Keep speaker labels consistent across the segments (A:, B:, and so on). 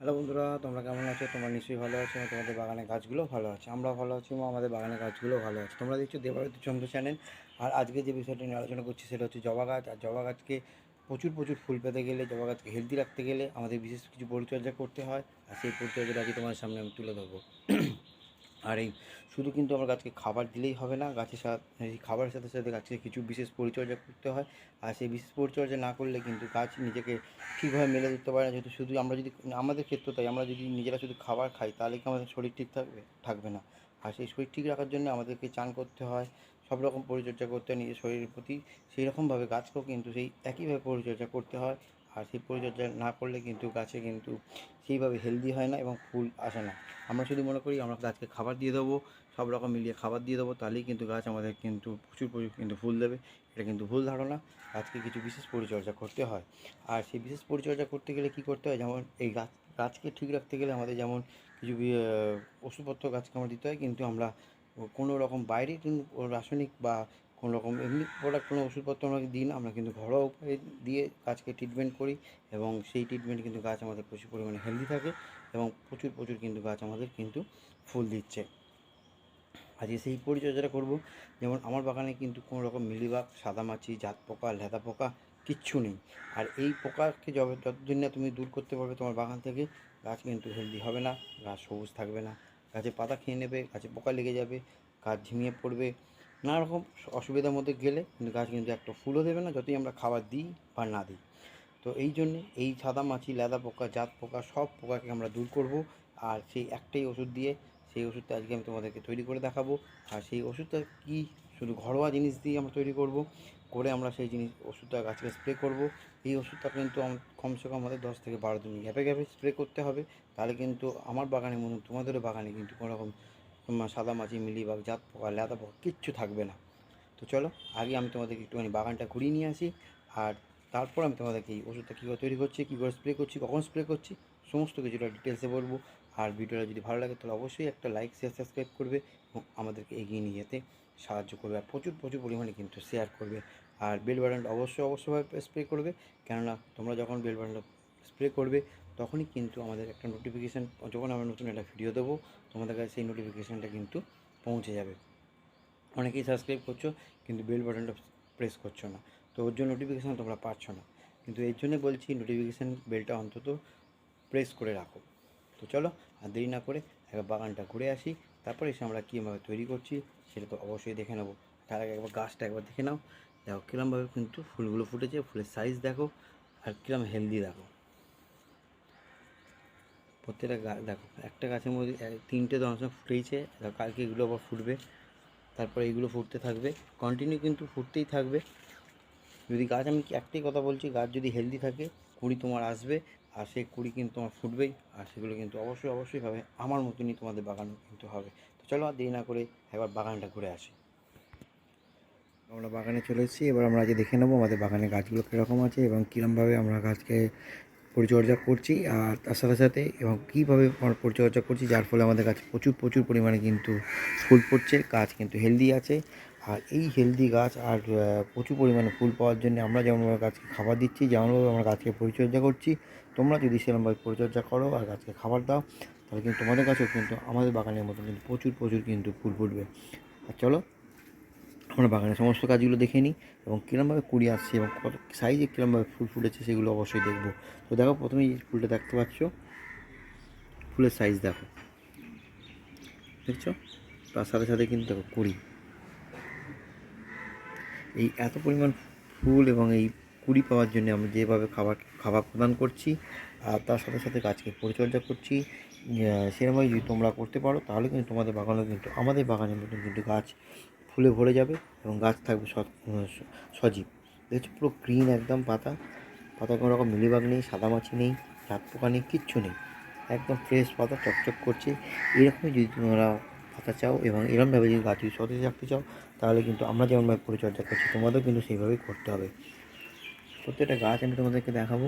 A: Hello বন্ধুরা, তোমরা কেমন আছো? তোমরা নিশ্চয়ই ভালো আছো। তোমাদের বাগানের গাছগুলো ভালো আছে। আমরা ভালো আছি এবং আমাদের বাগানের গাছগুলো ভালো আছে। তোমরা দেখছ দেবারতী চন্দ্র চ্যানেল আর আজকে যে বিষয়টি নিয়ে আলোচনা করছি সেটা হচ্ছে জবা গাছ। আর জবা গাছকে প্রচুর প্রচুর ফুল পেতে গেলে, জবা গাছকে হেলদি রাখতে গেলে আমাদের বিশেষ কিছু পরিচর্যা করতে হয়। আর সেই পরিচর্যাটা আজকে তোমার সামনে আমি তুলে ধরবো। আর এই শুধু কিন্তু আমরা গাছকে খাবার দিলেই হবে না, গাছের সাথে খাবারের সাথে সাথে গাছকে কিছু বিশেষ পরিচর্যা করতে হয়। আর সেই বিশেষ পরিচর্যা না করলে কিন্তু গাছ নিজেকে ঠিকভাবে মেলে দিতে পারে না। যেহেতু শুধু আমরা যদি, আমাদের ক্ষেত্রে তাই, আমরা যদি নিজেরা শুধু খাবার খাই, তাহলে কি আমাদের শরীর ঠিক থাকবে থাকবে না। আর সেই শরীর ঠিক রাখার জন্য আমাদেরকে চান করতে হয়, সব রকম পরিচর্যা করতে হয়, নিজের শরীরের প্রতি। সেই রকমভাবে গাছকেও কিন্তু সেই একইভাবে পরিচর্যা করতে হয়। আর সেই পরিচর্যা না করলে কিন্তু গাছে কিন্তু সেইভাবে হেলদি হয় না এবং ফুল আসে না। আমরা শুধু মনে করি আমরা গাছকে খাবার দিয়ে দেবো, সব রকম মিলিয়ে খাবার দিয়ে দেবো, তাহলেই কিন্তু গাছ আমাদের কিন্তু প্রচুর প্রচুর কিন্তু ফুল দেবে। এটা কিন্তু ভুল ধারণা, গাছকে কিছু বিশেষ পরিচর্যা করতে হয়। আর সেই বিশেষ পরিচর্যা করতে গেলে কী করতে হয়? যেমন এই গাছ, গাছকে ঠিক রাখতে গেলে আমাদের যেমন কিছু ওষুধপত্র গাছকে আমরা দিতে হয়, কিন্তু আমরা কোনো রকম বাইরে রাসায়নিক বা কোনো রকম, এমনি প্রোডাক্ট কোনো ওষুধপত্র আমরা দিই না, আমরা কিন্তু ঘরোয়া উপায়ে দিয়ে গাছকে ট্রিটমেন্ট করি এবং সেই ট্রিটমেন্ট কিন্তু গাছ আমাদের প্রচুর পরিমাণে হেলদি থাকে এবং প্রচুর প্রচুর কিন্তু গাছ আমাদের কিন্তু ফুল দিচ্ছে। আজকে সেই পরিচর্যাটা করব, যেমন আমার বাগানে কিন্তু কোনো রকম মিলিবাগ, সাদামাছি জাত পোকা লেদা পোকা কিচ্ছু নেই। আর এই পোকাকে যবে, যতদিন না তুমি দূর করতে পারবে তোমার বাগান থেকে, গাছ কিন্তু হেলদি হবে না, গাছ সবুজ থাকবে না। গাছে পাতা খেয়ে নেবে, গাছে পোকা লেগে যাবে, গাছ ঝিমিয়ে পড়বে নানা রকম অসুবিধার মধ্যে গেলে কিন্তু গাছ কিন্তু একটা ফুলও দেবে না, যতই আমরা খাবার দিই বা না দিই। তো এই জন্যে এই সাদা মাছি, লেদা পোকা, জাত পোকা, সব পোকাকে আমরা দূর করব আর সেই একটাই ওষুধ দিয়ে সেই ওষুধটা আজকে আমি তোমাদেরকে তৈরি করে দেখাবো। আর সেই ওষুধটা কি শুধু ঘরোয়া জিনিস দিয়ে আমরা তৈরি করব, করে আমরা সেই জিনিস, ওষুধটা গাছকে স্প্রে করব। এই ওষুধটা কিন্তু কমসে কম আমাদের দশ থেকে বারো দিন গ্যাপে গ্যাপে স্প্রে করতে হবে। তাহলে কিন্তু আমার বাগানের মতন তোমাদেরও বাগানে কিন্তু কোনো রকম তোমার সাদা মাছি মিলিবাগ জাত পোকা লেদা পোকা, কিচ্ছু থাকবে না। তো চলো, আগে আমি তোমাদেরকে একটুখানি বাগানটা ঘুরিয়ে নিয়ে আসি, আর তারপর আমি তোমাদেরকে এই ওষুধটা কীভাবে তৈরি করছি কীভাবে স্প্রে করছি, কখন স্প্রে করছি, সমস্ত কিছুটা ডিটেলসে বলব। আর ভিডিওটা যদি ভালো লাগে, তাহলে অবশ্যই একটা লাইক শেয়ার সাবস্ক্রাইব করবে এবং আমাদেরকে এগিয়ে নিয়ে যেতে সাহায্য করবে, আর প্রচুর প্রচুর পরিমাণে কিন্তু শেয়ার করবে। আর বেল বাটনটা অবশ্যই অবশ্যইভাবে স্প্রে করবে, কেননা তোমরা যখন বেল বাটনটা স্প্রে করবে তখনই কিন্তু আমাদের একটা নোটিফিকেশান যখন আমরা নতুন একটা ভিডিও দেবো, তোমাদের কাছে সেই নোটিফিকেশানটা কিন্তু পৌঁছে যাবে। অনেকেই সাবস্ক্রাইব করছ, কিন্তু বেল বাটনটা প্রেস করছ না। তো ওর জন্য নোটিফিকেশান তোমরা পাচ্ছ না। কিন্তু এর জন্য বলছি নোটিফিকেশান বেলটা অন্তত প্রেস করে রাখো। তো চলো, আর দেরি না করে একবার বাগানটা ঘুরে আসি, তারপরে এসে আমরা কীভাবে তৈরি করছি, সেটা তো অবশ্যই দেখে নেব। তার আগে একবার গাছটা একবার দেখে নাও। দেখো কীরমভাবে কিন্তু ফুলগুলো ফুটেছে, ফুলের সাইজ দেখো, আর কীরকম হেলদি দেখো। প্রত্যেকটা গাছ দেখো, একটা গাছের মধ্যে তিনটে ফুটেইছে, দেখো, কালকে এগুলো আবার ফুটবে। তারপরে এগুলো ফুটতে থাকবে কন্টিনিউ কিন্তু ফুটতেই থাকবে। যদি গাছ, আমি একটাই কথা বলছি, গাছ যদি হেলদি থাকে, কুড়ি তোমার আসবে, আর সেই কুড়ি কিন্তু তোমার ফুটবেই, আর সেগুলো কিন্তু অবশ্যই অবশ্যই হবে, আমার মতনই তোমাদের বাগানও কিন্তু হবে। তো চলো আর দেরি না করে একবার বাগানটা ঘুরে আসি। আমরা বাগানে চলে এসেছি, এবার আমরা আজকে দেখে নেব আমাদের বাগানের গাছগুলো কীরকম আছে এবং কীরমভাবে আমরা গাছকে পরিচর্যা করছি আর তার সাথে সাথে এবং কীভাবে পরিচর্যা করছি, যার ফলে আমাদের গাছে প্রচুর প্রচুর পরিমাণে কিন্তু ফুল পড়ছে গাছ কিন্তু হেলদি আছে। আর এই হেলদি গাছ আর প্রচুর পরিমাণে ফুল পাওয়ার জন্য আমরা যেমনভাবে গাছকে খাবার দিচ্ছি, যেমনভাবে আমরা গাছকে পরিচর্যা করছি, তোমরা যদি সেরকমভাবে পরিচর্যা করো আর গাছকে খাবার দাও, তাহলে কিন্তু তোমাদের কাছেও কিন্তু আমাদের বাগানের মতো কিন্তু প্রচুর প্রচুর কিন্তু ফুল ফুটবে। আর চলো আমরা বাগানের সমস্ত কাজগুলো দেখে নিই এবং কীরমভাবে কুড়ি আসছে এবং কত সাইজে কীরমভাবে ফুল ফুটেছে সেগুলো অবশ্যই দেখব। তো দেখো, প্রথমে এই ফুলটা দেখতে পাচ্ছ। ফুলের সাইজ দেখো। দেখছ? তার সাথে সাথে কিন্তু দেখো কুড়ি। এই এত পরিমাণ ফুল এবং এই কুড়ি পাওয়ার জন্য আমরা যেভাবে খাবার খাবার প্রদান করছি, আর তার সাথে সাথে গাছকে পরিচর্যা করছি সেরকমভাবে যদি তোমরা করতে পারো, তাহলে কিন্তু তোমাদের বাগানও কিন্তু, আমাদের বাগানের মতন কিন্তু গাছ ফুলে ভরে যাবে এবং গাছ থাকবে সজীব। দেখছ পুরো গ্রিন একদম পাতা। পাতা কোনো রকম মিলিবাগ নেই সাদামাছি নেই রাত পোকা নেই, কিচ্ছু নেই। একদম ফ্রেশ পাতা, চকচক করছে। এরকমই যদি তোমরা পাতা চাও এবং এরকমভাবে যদি গাছ সতেজ রাখতে চাও, তাহলে কিন্তু আমরা যেমনভাবে পরিচর্যা করছি, তোমাদেরও কিন্তু সেইভাবেই করতে হবে। প্রত্যেকটা গাছ আমি তোমাদেরকে দেখাবো।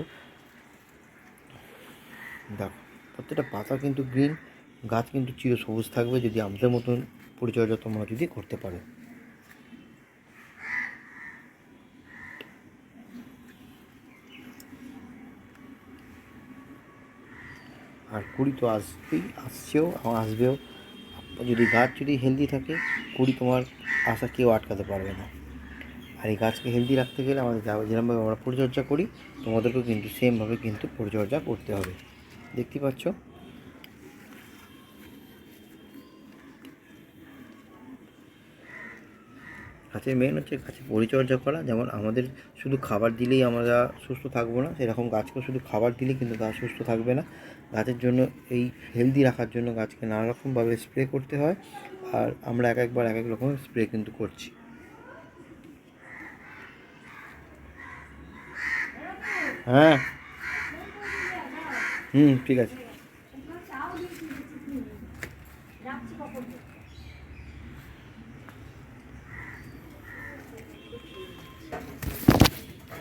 A: দেখো, প্রত্যেকটা পাতা কিন্তু গ্রিন গাছ কিন্তু চির সবুজ থাকবে যদি আমাদের মতন পরিচর্যা তোমরা যদি করতে পারো। আর কুড়ি তো আসবেই, আসছেও আসবেও। যদি গাছ যদি হেলদি থাকে, কুড়ি তোমার আসা কেউ আটকাতে পারবে না। আর এই গাছকে হেলদি রাখতে গেলে আমাদের যেরকমভাবে আমরা পরিচর্যা করি, তোমাদেরকেও কিন্তু সেমভাবে কিন্তু পরিচর্যা করতে হবে। দেখতে পাচ্ছ? গাছের মেন হচ্ছে গাছের পরিচর্যা করা। যেমন আমাদের শুধু খাবার দিলেই আমরা সুস্থ থাকব না, সেরকম গাছকেও শুধু খাবার দিলেই কিন্তু গাছ সুস্থ থাকবে না। গাছের জন্য এই হেলদি রাখার জন্য গাছকে নানা রকমভাবে স্প্রে করতে হয়, আর আমরা এক একবার এক এক রকম স্প্রে কিন্তু করছি। হ্যাঁ। হুম, ঠিক আছে।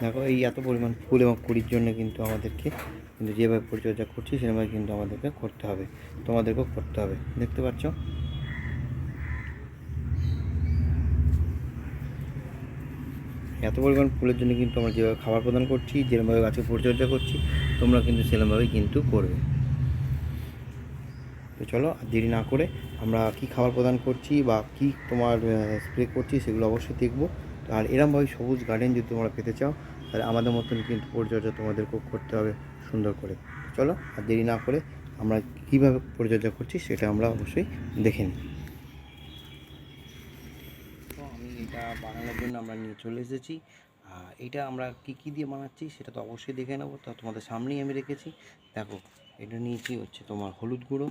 A: দেখো, এই এত পরিমাণ ফুল এবং কুড়ির জন্য কিন্তু আমাদেরকে কিন্তু যেভাবে পরিচর্যা করছি, সেভাবে কিন্তু আমাদেরকে করতে হবে। তোমাদেরকেও করতে হবে। দেখতে পাচ্ছ? এত পরিমাণ ফুলের জন্য কিন্তু আমরা যেভাবে খাবার প্রদান করছি যেরকমভাবে গাছকে পরিচর্যা করছি, তোমরা কিন্তু সেরকমভাবেই কিন্তু করবে। তো চলো, আর দেরি না করে আমরা কি খাবার প্রদান করছি বা কি তোমার স্প্রে করছি সেগুলো অবশ্যই দেখব। আর এরমভাবে সবুজ গার্ডেন যদি তোমরা পেতে চাও, তাহলে আমাদের মতন কিন্তু পরিচর্যা তোমাদেরকেও করতে হবে সুন্দর করে। চলো, আর দেরি না করে আমরা কীভাবে পরিচর্যা করছি সেটা আমরা অবশ্যই দেখে নিই। তো আমি এটা বানানোর জন্য আমরা নিয়ে চলে এসেছি। আর এটা আমরা কী কী দিয়ে বানাচ্ছি সেটা তো অবশ্যই দেখে নেব। তা তোমাদের সামনেই আমি রেখেছি। দেখো, এটা নিয়েছি হচ্ছে তোমার হলুদ গুঁড়ো,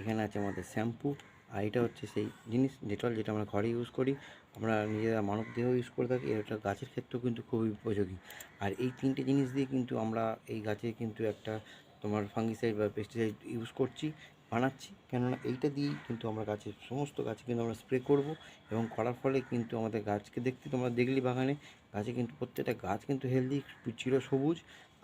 A: এখানে আছে আমাদের শ্যাম্পু আর এটা হচ্ছে সেই জিনিস ডেটল যেটা আমরা ঘরে ইউজ করি, আমরা নিজেরা মানব দেহ ইউজ করে থাকি, এটা গাছের ক্ষেত্রেও কিন্তু খুবই উপযোগী। আর এই তিনটে জিনিস দিয়ে কিন্তু আমরা এই গাছে কিন্তু একটা তোমার ফাঙ্গিসাইড বা পেস্টিসাইড ইউজ করছি, বানাচ্ছি। কেননা এইটা দিয়েই কিন্তু আমরা গাছের সমস্ত গাছে কিন্তু আমরা স্প্রে করব এবং করার ফলে কিন্তু আমাদের গাছকে দেখতে তোমরা দেখলি বাগানে, গাছে কিন্তু প্রত্যেকটা গাছ কিন্তু হেলদি চির সবুজ।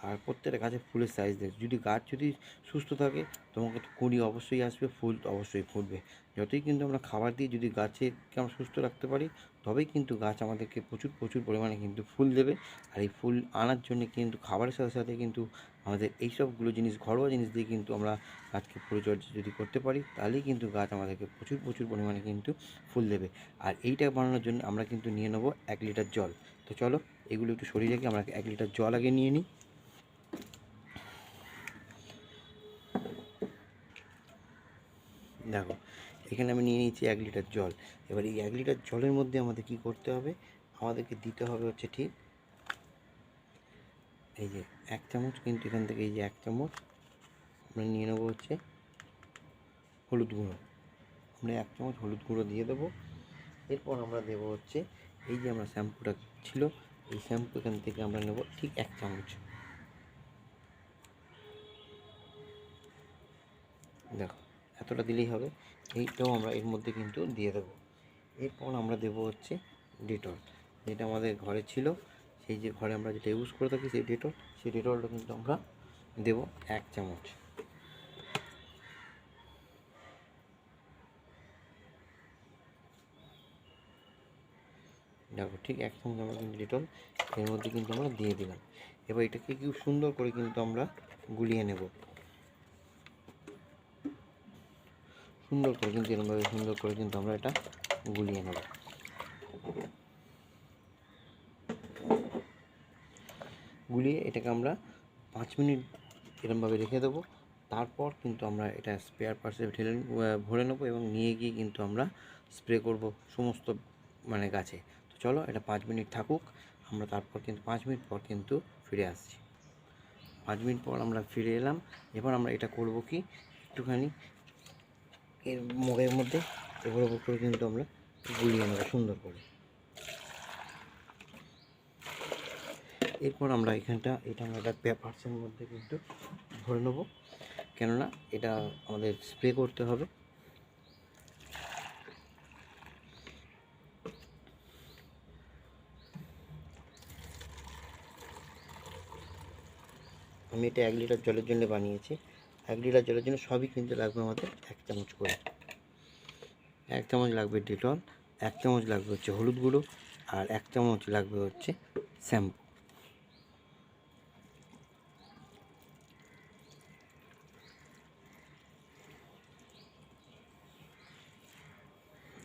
A: আর প্রত্যেকটা গাছের ফুলের সাইজ দেখ যদি গাছ যদি সুস্থ থাকে, তোমাকে তো কুড়ি অবশ্যই আসবে, ফুল অবশ্যই ফুটবে। যতই কিন্তু আমরা খাবার দিয়ে যদি গাছকে আমরা সুস্থ রাখতে পারি, তবেই কিন্তু গাছ আমাদেরকে প্রচুর প্রচুর পরিমাণে কিন্তু ফুল দেবে। আর এই ফুল আনার জন্য কিন্তু, খাবারের সাথে সাথে কিন্তু আমাদের এই সবগুলো জিনিস, ঘরোয়া জিনিস দিয়ে কিন্তু আমরা গাছকে পরিচর্যা যদি করতে পারি, তাহলেই কিন্তু গাছ আমাদেরকে প্রচুর প্রচুর পরিমাণে কিন্তু ফুল দেবে। আর এইটা বানানোর জন্য আমরা কিন্তু নিয়ে নেব এক লিটার জল। তো চলো, এগুলো একটু সরিয়ে রেখে আমরা এক লিটার জল আগে নিয়ে নিই। দেখো, এখানে আমি নিয়ে নিয়েছি এক লিটার জল। এবার এই এক লিটার জলের মধ্যে আমাদের কি করতে হবে? আমাদেরকে দিতে হবে হচ্ছে ঠিক এই যে এক চামচ, কিন্তু এখান থেকে এই যে এক চামচ আমরা নিয়ে নেব হচ্ছে হলুদ গুঁড়ো। আমরা এক চামচ হলুদ গুঁড়ো দিয়ে দেবো। এরপর আমরা দেবো হচ্ছে এই যে আমরা শ্যাম্পুটা ছিল, এই শ্যাম্পু এখান থেকে আমরা নেব ঠিক এক চামচ। দেখো এতটা দিলেই হবে। এইটাও আমরা এর মধ্যে কিন্তু দিয়ে দেবো। এরপর আমরা দেবো হচ্ছে ডেটল। যেটা আমাদের ঘরে ছিল, সেই যে ঘরে আমরা যেটা ইউজ করে থাকি সেই ডেটল, সেই ডেটলটা কিন্তু আমরা দেবো এক চামচ। দেখো ঠিক এক চামচ আমরা কিন্তু ডেটল, এর মধ্যে কিন্তু আমরা দিয়ে দিলাম। এবার এটাকে খুব সুন্দর করে কিন্তু আমরা গুলিয়ে নেব। সুন্দর করে কিন্তু এরকমভাবে সুন্দর করে কিন্তু আমরা এটা গুলিয়ে নেব। গুলিয়ে এটাকে আমরা পাঁচ মিনিট এরকমভাবে রেখে দেবো। তারপর কিন্তু আমরা এটা স্পেয়ার পার্সে ঢেলে ভরে নেব এবং নিয়ে গিয়ে কিন্তু আমরা স্প্রে করব সমস্ত মানে গাছে। তো চলো এটা পাঁচ মিনিট থাকুক, আমরা তারপর কিন্তু, পাঁচ মিনিট পর কিন্তু ফিরে আসছি। পাঁচ মিনিট পর আমরা ফিরে এলাম। এবার আমরা এটা করব কি, একটুখানি এর মগের মধ্যে এগুলো করে কিন্তু আমরা গুলিয়ে নেব সুন্দর করে। এরপর আমরা এখানটা, এটা আমরা একটা পেপারসের মধ্যে কিন্তু ভরে নেব। কেননা এটা আমাদের স্প্রে করতে হবে। আমি এটা এক লিটার জলের জন্য বানিয়েছি। এক লিটার জলের জন্য সবই কিন্তু লাগবে আমাদের এক চামচ করে। এক চামচ লাগবে ডেটল এক চামচ লাগবে হচ্ছে হলুদ গুঁড়ো, আর এক চামচ লাগবে হচ্ছে শ্যাম্পু।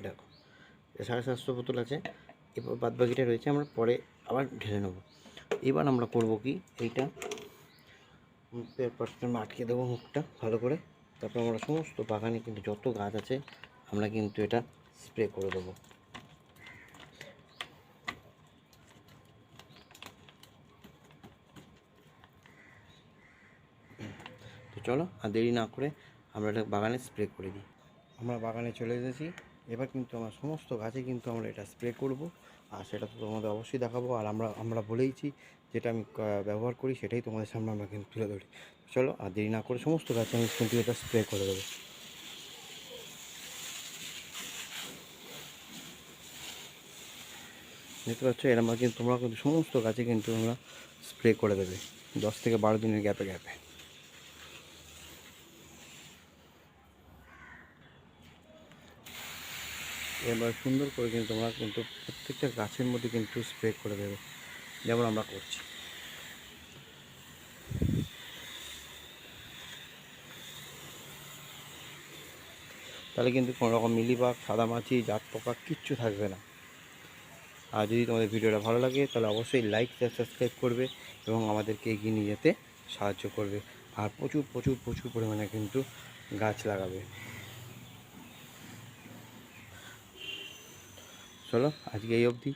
A: দেখো সাড়ে সাতশো বোতল আছে, এবার বাদবাকিটা রয়েছে, আমরা পরে আবার ঢেলে নেব। এবার আমরা করব কি, এইটা পেপারটা আমরা আটকে দেবো মুখটা ভালো করে। তারপর আমরা সমস্ত বাগানে কিন্তু যত গাছ আছে, আমরা কিন্তু এটা স্প্রে করে দেবো। তো চলো আর দেরি না করে আমরা এটা বাগানে স্প্রে করে দিই। আমরা বাগানে চলে এসেছি। এবার কিন্তু আমরা সমস্ত গাছে কিন্তু আমরা এটা স্প্রে করব। আর সেটা তো তোমাদের অবশ্যই দেখাবো। আর আমরা আমরা বলেইছি যেটা আমি ব্যবহার করি সেটাই তোমাদের সামনে আমরা কিন্তু তুলে ধরি। চলো, আর দেরি না করে সমস্ত গাছে আমি কিন্তু এটা স্প্রে করে দেবো। দেখতে পাচ্ছ এরম কিন্তু তোমরা কিন্তু সমস্ত গাছে কিন্তু তোমরা স্প্রে করে দেবে। দশ থেকে বারো দিনের গ্যাপে গ্যাপে এবার সুন্দর করে কিন্তু তোমরা কিন্তু প্রত্যেকটা গাছের মধ্যে কিন্তু স্প্রে করে দেবে, যেমন আমরা করছি। তাহলে কিন্তু কোনো রকম মিলিবাগ সাদামাছি জাত পোকা কিচ্ছু থাকবে না। আর যদি তোমাদের ভিডিওটা ভালো লাগে, তাহলে অবশ্যই লাইক সাবস্ক্রাইব করবে এবং আমাদেরকে এগিয়ে নিয়ে যেতে সাহায্য করবে। আর প্রচুর প্রচুর প্রচুর পরিমাণে কিন্তু গাছ লাগাবে। চলো আজকে এই অবধি।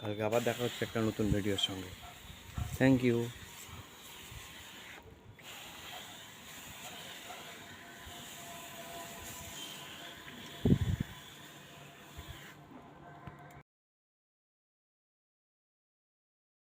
A: কালকে আবার দেখা হচ্ছে একটা নতুন ভিডিওর সঙ্গে। Thank you